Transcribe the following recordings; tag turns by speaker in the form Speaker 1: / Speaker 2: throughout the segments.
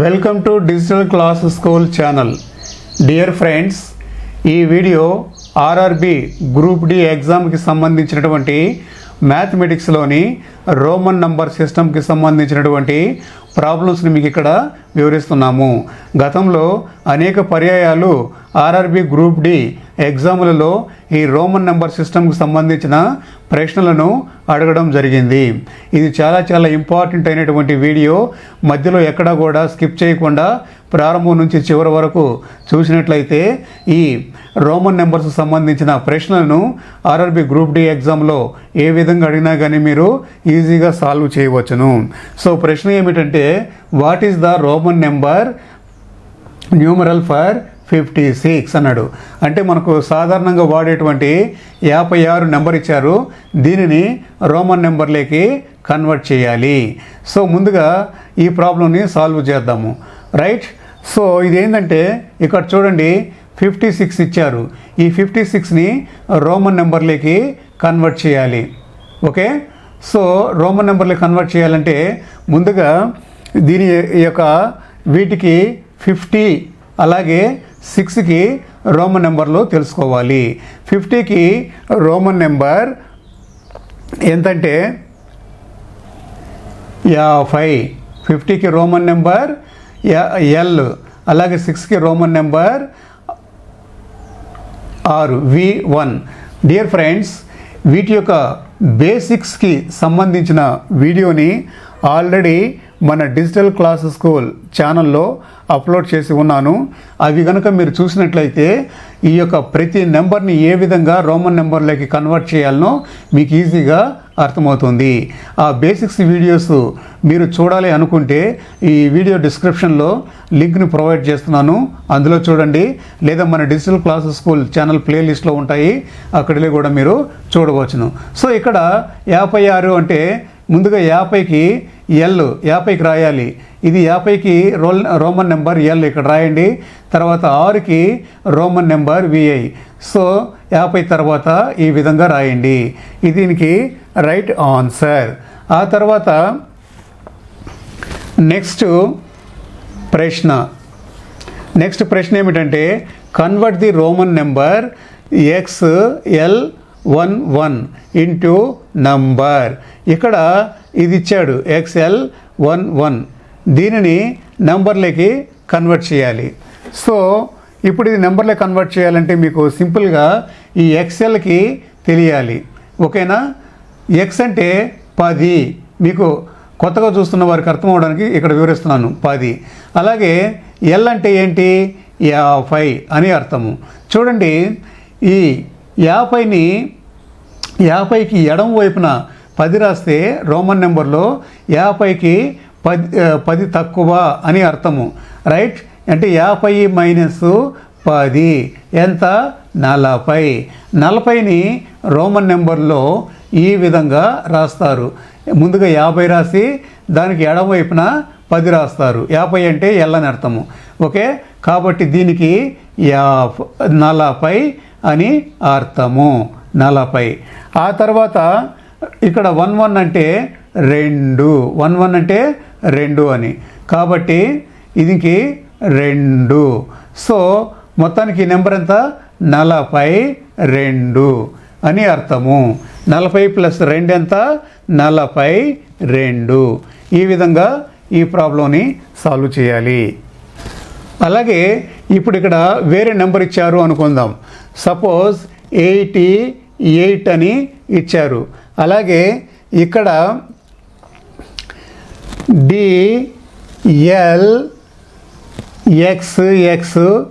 Speaker 1: Welcome to digital class school channel. Dear friends ఈ video RRB group D ఎగ్జామ్కి సంబంధించినటువంటి మ్యాథమెటిక్స్లోని Roman number సిస్టమ్కి సంబంధించినటువంటి ప్రాబ్లమ్స్ని మీకు ఇక్కడ వివరిస్తున్నాము. గతంలో అనేక పర్యాయాలు ఆర్ఆర్బి గ్రూప్ డి ఎగ్జాములలో ఈ రోమన్ నెంబర్ సిస్టమ్కి సంబంధించిన ప్రశ్నలను అడగడం జరిగింది. ఇది చాలా చాలా ఇంపార్టెంట్ అయినటువంటి వీడియో. మధ్యలో ఎక్కడా కూడా స్కిప్ చేయకుండా ప్రారంభం నుంచి చివరి వరకు చూసినట్లయితే ఈ రోమన్ నెంబర్స్ సంబంధించిన ప్రశ్నలను ఆర్ఆర్బి గ్రూప్ డి ఎగ్జామ్లో ఏ విధంగా అడిగినా కానీ మీరు ఈజీగా సాల్వ్ చేయవచ్చును. సో ప్రశ్న ఏమిటంటే what is the Roman number numeral for fifty six అన్నాడు. అంటే మనకు సాధారణంగా వాడేటువంటి యాభై ఆరు నెంబర్ ఇచ్చారు. దీనిని రోమన్ నెంబర్లోకి కన్వర్ట్ చేయాలి. సో ముందుగా ఈ ప్రాబ్లంని సాల్వ్ చేద్దాము. రైట్? సో ఇదేంటంటే ఇక్కడ చూడండి ఫిఫ్టీ సిక్స్ ఇచ్చారు. ఈ ఫిఫ్టీ సిక్స్ని రోమన్ నెంబర్లోకి కన్వర్ట్ చేయాలి. ఓకే? సో రోమన్ నెంబర్లు కన్వర్ట్ చేయాలంటే ముందుగా దీని యొక్క వీటికి ఫిఫ్టీ అలాగే సిక్స్కి రోమన్ నెంబర్లు తెలుసుకోవాలి. ఫిఫ్టీకి రోమన్ నెంబర్ ఎంతంటే? యాభై. ఫిఫ్టీకి రోమన్ నెంబర్ ఎల్. అలాగే సిక్స్కి రోమన్ నెంబర్ ఆరు వి వన్. డియర్ ఫ్రెండ్స్ వీటి యొక్క బేసిక్స్కి సంబంధించిన వీడియోని ఆల్రెడీ మన డిజిటల్ క్లాస్ స్కూల్ ఛానల్లో అప్లోడ్ చేసి ఉన్నాను. అవి కనుక మీరు చూసినట్లయితే ఈ యొక్క ప్రతి నెంబర్ని ఏ విధంగా రోమన్ నెంబర్లోకి కన్వర్ట్ చేయాలనో మీకు ఈజీగా అర్థమవుతుంది. ఆ బేసిక్స్ వీడియోస్ మీరు చూడాలి అనుకుంటే ఈ వీడియో డిస్క్రిప్షన్లో లింక్ని ప్రొవైడ్ చేస్తున్నాను. అందులో చూడండి. లేదా మన డిజిటల్ క్లాస్ స్కూల్ ఛానల్ ప్లేలిస్ట్లో ఉంటాయి. అక్కడిలో కూడా మీరు చూడవచ్చును. సో ఇక్కడ యాభై ఆరు అంటే ముందుగా యాభైకి ఎల్ యాభైకి రాయాలి. ఇది యాభైకి రోల్ రోమన్ నెంబర్ ఎల్ ఇక్కడ రాయండి. తర్వాత ఆరుకి రోమన్ నెంబర్ విఐ సో యాభై తర్వాత ఈ విధంగా రాయండి. దీనికి రైట్ ఆన్సర్. ఆ తర్వాత నెక్స్ట్ ప్రశ్న. నెక్స్ట్ ప్రశ్న ఏమిటంటే convert the Roman number X L one one into number. ఇక్కడ ఇది ఇచ్చాడు ఎక్స్ఎల్ వన్ వన్. దీనిని నంబర్లకి కన్వర్ట్ చేయాలి. సో ఇప్పుడు ఇది నెంబర్లే కన్వర్ట్ చేయాలంటే మీకు సింపుల్గా ఈ ఎక్స్ఎల్కి తెలియాలి. ఓకేనా? ఎక్స్ అంటే పది. మీకు కొత్తగా చూస్తున్న వారికి అర్థం అవడానికి ఇక్కడ వివరిస్తున్నాను పది. అలాగే ఎల్ అంటే ఏంటి? యాభై అని అర్థము. చూడండి ఈ యాభైని యాభైకి ఎడం వైపున పది రాస్తే రోమన్ నెంబర్లో యాభైకి పది పది తక్కువ అని అర్థము. రైట్? అంటే యాభై మైనస్ పది. ఎంత? నలభై. నలభైని రోమన్ నెంబర్లో ఈ విధంగా రాస్తారు. ముందుగా యాభై రాసి దానికి ఎడం వైపున పది రాస్తారు. యాభై అంటే ఎల్లని అర్థము. ఓకే? కాబట్టి దీనికి యా నలభై అని అర్థము. నలభై. ఆ తర్వాత ఇక్కడ వన్ వన్ అంటే రెండు. వన్ వన్ అంటే రెండు అని. కాబట్టి ఇదికి రెండు. సో మొత్తానికి నెంబర్ ఎంత? నలభై రెండు అని అర్థము. నలభై ప్లస్ రెండు ఎంత? నలభై రెండు. ఈ విధంగా ఈ ప్రాబ్లంని సాల్వ్ చేయాలి. అలాగే ఇప్పుడు ఇక్కడ వేరే నెంబర్ ఇచ్చారు అనుకుందాం. సపోజ్ ఎయిటీ ఎయిట్ అని ఇచ్చారు. అలాగే ఇక్కడ DL X X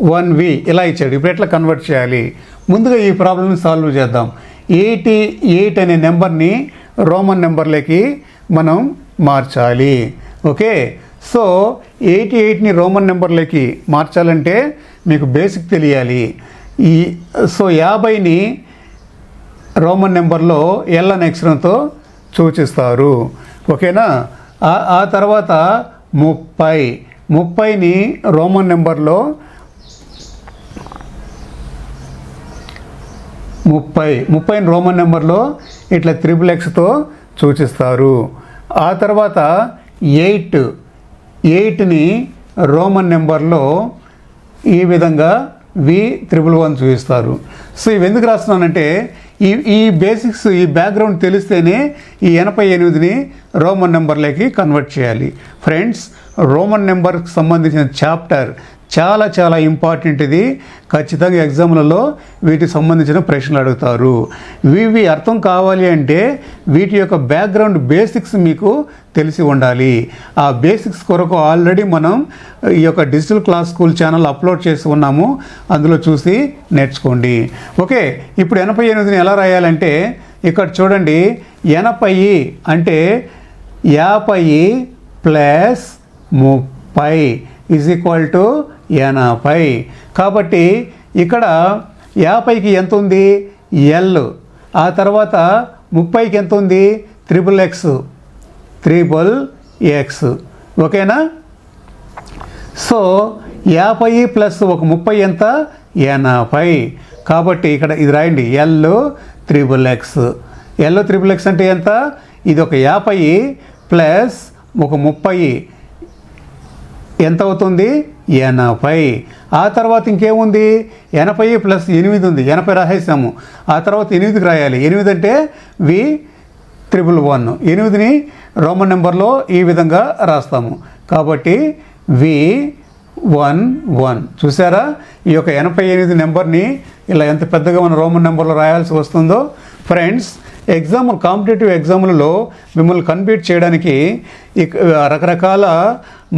Speaker 1: one V ఇలా ఇచ్చాడు. ఇప్పుడు ఎట్లా కన్వర్ట్ చేయాలి? ముందుగా ఈ ప్రాబ్లమ్ని సాల్వ్ చేద్దాం. ఎయిటీ ఎయిట్ అనే నెంబర్ని రోమన్ నెంబర్లోకి మనం మార్చాలి. ఓకే? సో ఎయిటీ ఎయిట్ని రోమన్ నెంబర్లోకి మార్చాలంటే మీకు బేసిక్ తెలియాలి. ఈ సో యాభైని రోమన్ నెంబర్లో ఎల్ అనే అక్షరంతో సూచిస్తారు. ఓకేనా? ఆ- ఆ తర్వాత ముప్పై. ముప్పైని రోమన్ నెంబర్లో ముప్పై. ముప్పైని రోమన్ నెంబర్లో ఇట్లా త్రిబుల్ ఎక్స్తో సూచిస్తారు. ఆ తర్వాత ఎయిట్. ఎయిట్ని రోమన్ నెంబర్లో ఈ విధంగా వి త్రిబుల్ వన్ చూపిస్తారు. సో ఇవి ఎందుకు రాస్తున్నానంటే ఈ ఈ బేసిక్స్ ఈ బ్యాక్గ్రౌండ్ తెలిస్తేనే ఈ ఎనభై ఎనిమిదిని రోమన్ నెంబర్లోకి కన్వర్ట్ చేయాలి. ఫ్రెండ్స్ రోమన్ నెంబర్కి సంబంధించిన చాప్టర్ చాలా చాలా ఇంపార్టెంట్ ఇది. ఖచ్చితంగా ఎగ్జామ్లలో వీటికి సంబంధించిన ప్రశ్నలు అడుగుతారు. ఇవి అర్థం కావాలి అంటే వీటి యొక్క బ్యాక్గ్రౌండ్ బేసిక్స్ మీకు తెలిసి ఉండాలి. ఆ బేసిక్స్ కొరకు ఆల్రెడీ మనం ఈ యొక్క digital class school channel upload చేసి ఉన్నాము. అందులో చూసి నేర్చుకోండి. ఓకే ఇప్పుడు ఎనభై ఎనిమిదిని ఎలా రాయాలంటే ఇక్కడ చూడండి ఎనభై అంటే యాభై ప్లస్ ముప్పై ఈజ్ ఈక్వల్ టు ఎనభై. కాబట్టి ఇక్కడ యాభైకి ఎంత ఉంది ఎల్. ఆ తర్వాత ముప్పైకి ఎంత ఉంది త్రిబుల్ ఎక్స్. Triple X. ఓకేనా? సో యాభై ప్లస్ ఒక ముప్పై ఎంత? ఎనభై. కాబట్టి ఇక్కడ ఇది రాయండి. L triple X. L triple X అంటే ఎంత? ఇది ఒక యాభై ప్లస్ ఒక ముప్పై. ఎంత అవుతుంది? ఎనభై. ఆ తర్వాత ఇంకేముంది? ఎనభై ప్లస్ ఎనిమిది ఉంది. ఎనభై రాసేసాము ఆ తర్వాత ఎనిమిదికి రాయాలి. ఎనిమిది అంటే వి త్రిపుల్ వన్. ఎనిమిదిని రోమన్ నెంబర్లో ఈ విధంగా రాస్తాము. కాబట్టి వి వన్ వన్. చూసారా ఈ యొక్క ఎనభై ఎనిమిది నెంబర్ని ఇలా ఎంత పెద్దగా మన రోమన్ నెంబర్లో రాయాల్సి వస్తుందో? ఫ్రెండ్స్ ఎగ్జామ్ కాంపిటేటివ్ ఎగ్జామ్లలో మిమ్మల్ని కన్పీట్ చేయడానికి రకరకాల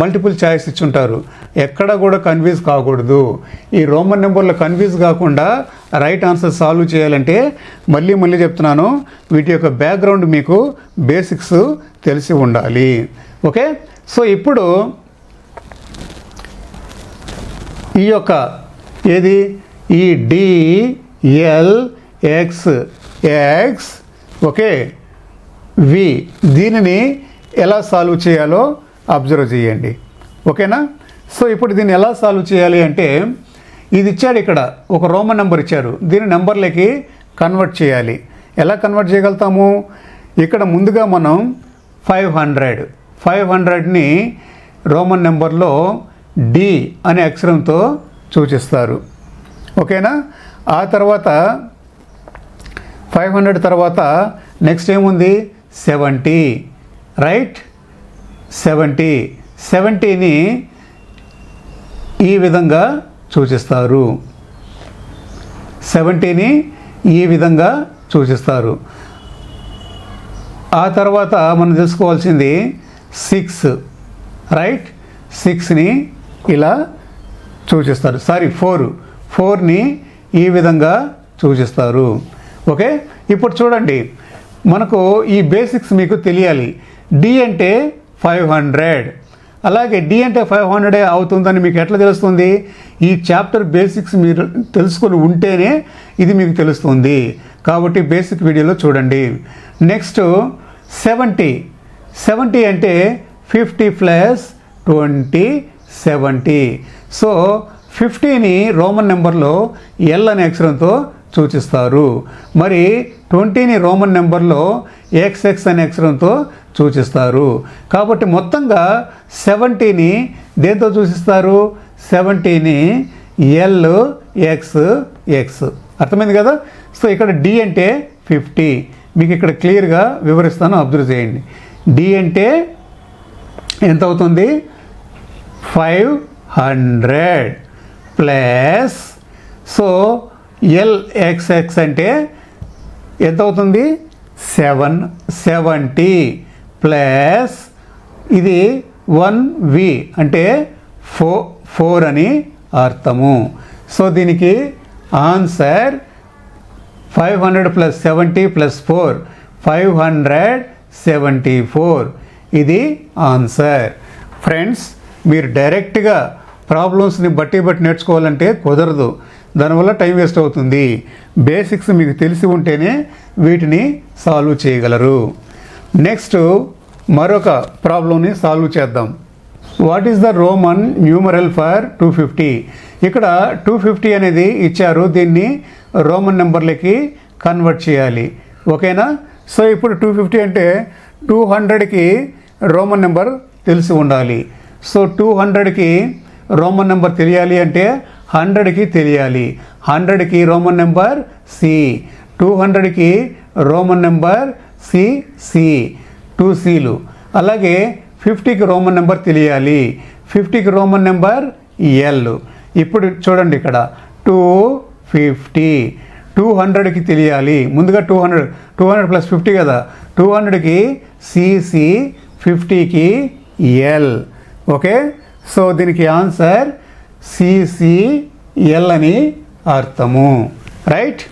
Speaker 1: మల్టిపుల్ ఛాయిస్ ఇచ్చుంటారు. ఎక్కడ కూడా కన్ఫ్యూజ్ కాకూడదు. ఈ రోమన్ నెంబర్లో కన్ఫ్యూజ్ కాకుండా రైట్ ఆన్సర్ సాల్వ్ చేయాలంటే మళ్ళీ మళ్ళీ చెప్తున్నాను వీటి యొక్క బ్యాక్గ్రౌండ్ మీకు బేసిక్స్ తెలిసి ఉండాలి. ఓకే? సో ఇప్పుడు ఈ యొక్క ఏది? ఈ D L X X okay. V దీనిని ఎలా సాల్వ్ చేయాలో అబ్జర్వ్ చేయండి. ఓకేనా? సో ఇప్పుడు దీన్ని ఎలా సాల్వ్ చేయాలి అంటే ఇది ఇచ్చాడు ఇక్కడ ఒక రోమన్ నెంబర్ ఇచ్చారు. దీని నెంబర్లకి కన్వర్ట్ చేయాలి. ఎలా కన్వర్ట్ చేయగలుగుతాము? ఇక్కడ ముందుగా మనం ఫైవ్ హండ్రెడ్. ఫైవ్ హండ్రెడ్ని రోమన్ నెంబర్లో డి అనే అక్షరంతో సూచిస్తారు. ఓకేనా? ఆ తర్వాత ఫైవ్ హండ్రెడ్ తర్వాత నెక్స్ట్ ఏముంది? సెవెంటీ. రైట్? సెవెంటీ. సెవెంటీని ఈ విధంగా సూచిస్తారు. సెవెంటీని ఈ విధంగా సూచిస్తారు. ఆ తర్వాత మనం తెలుసుకోవాల్సింది సిక్స్. రైట్? సిక్స్ని ఇలా సూచిస్తారు. Sorry four. ఫోర్ని ఈ విధంగా సూచిస్తారు. ఓకే? ఇప్పుడు చూడండి. మనకు ఈ బేసిక్స్ మీకు తెలియాలి. డి అంటే ఫైవ్ హండ్రెడ్ అలాగే డి అంటే ఫైవ్ హండ్రెడే అవుతుందని మీకు ఎట్లా తెలుస్తుంది? ఈ చాప్టర్ బేసిక్స్ మీరు తెలుసుకొని ఉంటేనే ఇది మీకు తెలుస్తుంది. కాబట్టి బేసిక్ వీడియోలో చూడండి. నెక్స్ట్ సెవెంటీ సెవెంటీ అంటే fifty plus twenty seventy so ఫిఫ్టీని Roman నెంబర్లో ఎల్ అనే అక్షరంతో సూచిస్తారు. మరి ట్వంటీని రోమన్ నెంబర్లో ఎక్స్ ఎక్స్ అనే అక్షరంతో సూచిస్తారు. కాబట్టి మొత్తంగా సెవెంటీని దేంతో సూచిస్తారు? సెవెంటీని ఎల్ ఎక్స్ ఎక్స్ అర్థమైంది కదా? సో ఇక్కడ డి అంటే ఫిఫ్టీ. మీకు ఇక్కడ క్లియర్గా వివరిస్తాను అబ్జర్వ్ చేయండి. డి అంటే ఎంత అవుతుంది five hundred plus. So L X X అంటే ఎంత అవుతుంది సెవెన్ సెవెంటీ ప్లస్ ఇది వన్ వి అంటే ఫో ఫోర్ అని అర్థము. సో దీనికి answer five hundred plus seventy plus four five hundred seventy four ఇది ఆన్సర్ ఫ్రెండ్స్ మీరు డైరెక్ట్గా ప్రాబ్లమ్స్ని బట్టి బట్టి నేర్చుకోవాలంటే కుదరదు. దానివల్ల టైం వేస్ట్ అవుతుంది. బేసిక్స్ మీకు తెలిసి ఉంటేనే వీటిని సాల్వ్ చేయగలరు. నెక్స్ట్ మరొక ప్రాబ్లంని సాల్వ్ చేద్దాం. What is the Roman numeral for two fifty ఇక్కడ టూ ఫిఫ్టీ అనేది ఇచ్చారు. దీన్ని రోమన్ నెంబర్లకి కన్వర్ట్ చేయాలి. ఓకేనా? సో ఇప్పుడు టూ ఫిఫ్టీ అంటే టూ హండ్రెడ్కి రోమన్ నెంబర్ తెలిసి ఉండాలి. సో టూ హండ్రెడ్కి రోమన్ నెంబర్ తెలియాలి అంటే హండ్రెడ్కి తెలియాలి. హండ్రెడ్కి రోమన్ నెంబర్ సి. టూ హండ్రెడ్కి Roman number C C. Two seal. అలాగే ఫిఫ్టీకి రోమన్ నెంబర్ తెలియాలి. ఫిఫ్టీకి రోమన్ నెంబర్ ఎల్. ఇప్పుడు చూడండి ఇక్కడ. Two fifty. టూ హండ్రెడ్కి తెలియాలి. ముందుగా two hundred. Two hundred plus fifty కదా. టూ హండ్రెడ్కి సిసి ఫిఫ్టీకి ఎల్. ఓకే? సో దీనికి ఆన్సర్ సిసిఎల్ అని అర్థము. రైట్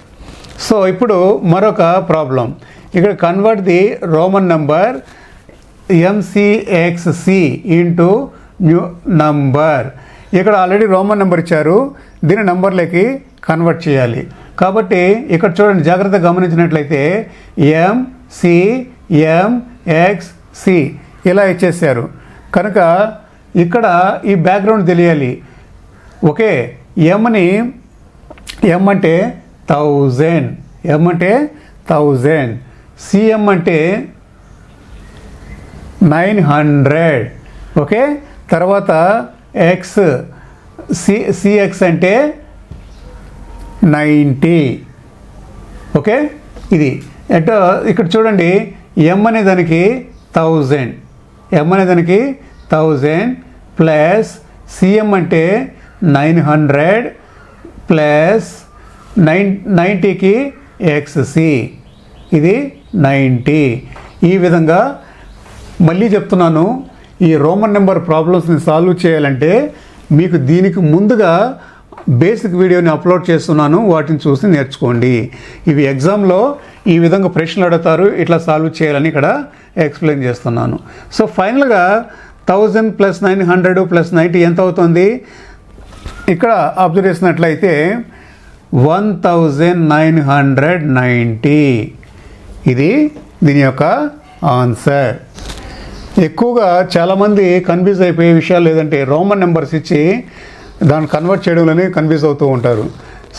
Speaker 1: సో ఇప్పుడు మరొక ప్రాబ్లం ఇక్కడ convert the Roman number MCXC into new number ఇక్కడ ఆల్రెడీ రోమన్ నెంబర్ ఇచ్చారు. దీని నంబర్లకి కన్వర్ట్ చేయాలి. కాబట్టి ఇక్కడ చూడండి జాగ్రత్తగా గమనించినట్లయితే M C M X C ఇలా ఇచ్చేసారు కనుక ఇక్కడ ఈ బ్యాక్గ్రౌండ్ తెలియాలి. ఓకే ఎమ్ని ఎం అంటే థౌజండ్ ఎం అంటే థౌజండ్ సిఎం అంటే నైన్ హండ్రెడ్ ఓకే తర్వాత ఎక్స్ సి సిఎక్స్ అంటే నైంటీ ఓకే ఇది. ఎటో uh, ఇక్కడ చూడండి ఎం అనే దానికి థౌజండ్ ఎం అనే దానికి థౌజండ్ ప్లస్ సిఎం అంటే నైన్ హండ్రెడ్ ప్లస్ నైన్ నైంటీకి ఎక్స్సి ఇది నైంటీ. ఈ విధంగా మళ్ళీ చెప్తున్నాను ఈ రోమన్ నెంబర్ ప్రాబ్లమ్స్ని సాల్వ్ చేయాలంటే మీకు దీనికి ముందుగా బేసిక్ వీడియోని అప్లోడ్ చేస్తున్నాను వాటిని చూసి నేర్చుకోండి. ఇవి ఎగ్జామ్లో ఈ విధంగా ప్రశ్నలు అడుగుతారు ఇట్లా సాల్వ్ చేయాలని ఇక్కడ ఎక్స్ప్లెయిన్ చేస్తున్నాను. సో ఫైనల్గా thousand plus nine hundred plus ninety ఎంత అవుతుంది? ఇక్కడ అబ్జర్వ్ చేసినట్లయితే one thousand nine hundred ninety ఇది దీని యొక్క ఆన్సర్ ఎక్కువగా చాలామంది కన్ఫ్యూజ్ అయిపోయే విషయాలు లేదంటే రోమన్ నెంబర్స్ ఇచ్చి దాన్ని కన్వర్ట్ చేయడంలోనే కన్ఫ్యూజ్ అవుతూ ఉంటారు.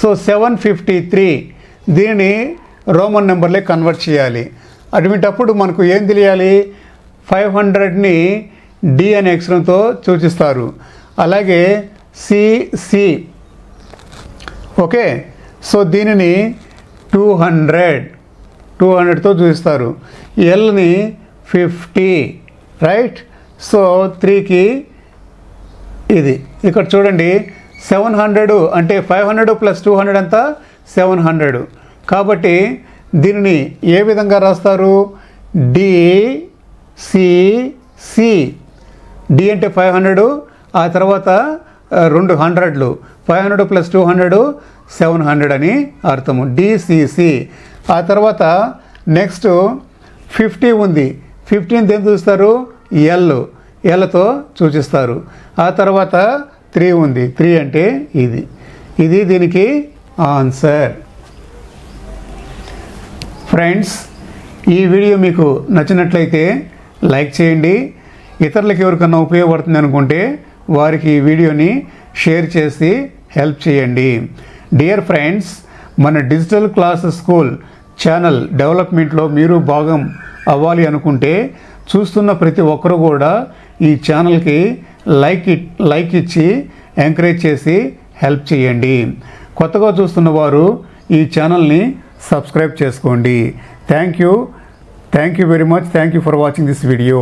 Speaker 1: సో సెవెన్ ఫిఫ్టీ త్రీ దీనిని రోమన్ నెంబర్లే కన్వర్ట్ చేయాలి. అటువంటప్పుడు మనకు ఏం తెలియాలి? ఫైవ్ హండ్రెడ్ని డి అనే అక్షరంతో సూచిస్తారు. అలాగే సిసి ఓకే. సో దీనిని టూ హండ్రెడ్. టూ హండ్రెడ్తో చూపిస్తారు. ఎల్ని ఫిఫ్టీ. రైట్? సో త్రీకి ఇది. ఇక్కడ చూడండి. సెవెన్ హండ్రెడ్ అంటే five hundred plus two hundred అంతా సెవెన్ హండ్రెడ్. కాబట్టి దీనిని ఏ విధంగా రాస్తారు? D C C. డి అంటే ఫైవ్ హండ్రెడ్. ఆ తర్వాత రెండు హండ్రెడ్లు. Five hundred plus two hundred seven hundred అని అర్థము. డిసిసి ఆ తర్వాత నెక్స్ట్ ఫిఫ్టీ ఉంది. ఫిఫ్టీన్ దేని చూస్తారు? ఎల్ ఎల్తో సూచిస్తారు. ఆ తర్వాత త్రీ ఉంది. త్రీ అంటే ఇది. ఇది దీనికి ఆన్సర్. ఫ్రెండ్స్ ఈ వీడియో మీకు నచ్చినట్లయితే లైక్ చేయండి. ఇతరులకు ఎవరికన్నా ఉపయోగపడుతుంది అనుకుంటే వారికి ఈ వీడియోని షేర్ చేసి హెల్ప్ చేయండి. డియర్ ఫ్రెండ్స్ మన డిజిటల్ క్లాస్ స్కూల్ ఛానల్ డెవలప్మెంట్లో మీరు భాగం అవ్వాలి అనుకుంటే చూస్తున్న ప్రతి ఒక్కరు కూడా ఈ ఛానల్కి లైక్ లైక్ ఇచ్చి ఎంకరేజ్ చేసి హెల్ప్ చేయండి. కొత్తగా చూస్తున్న వారు ఈ ఛానల్ని సబ్స్క్రైబ్ చేసుకోండి. Thank you thank you very much thank you for watching this video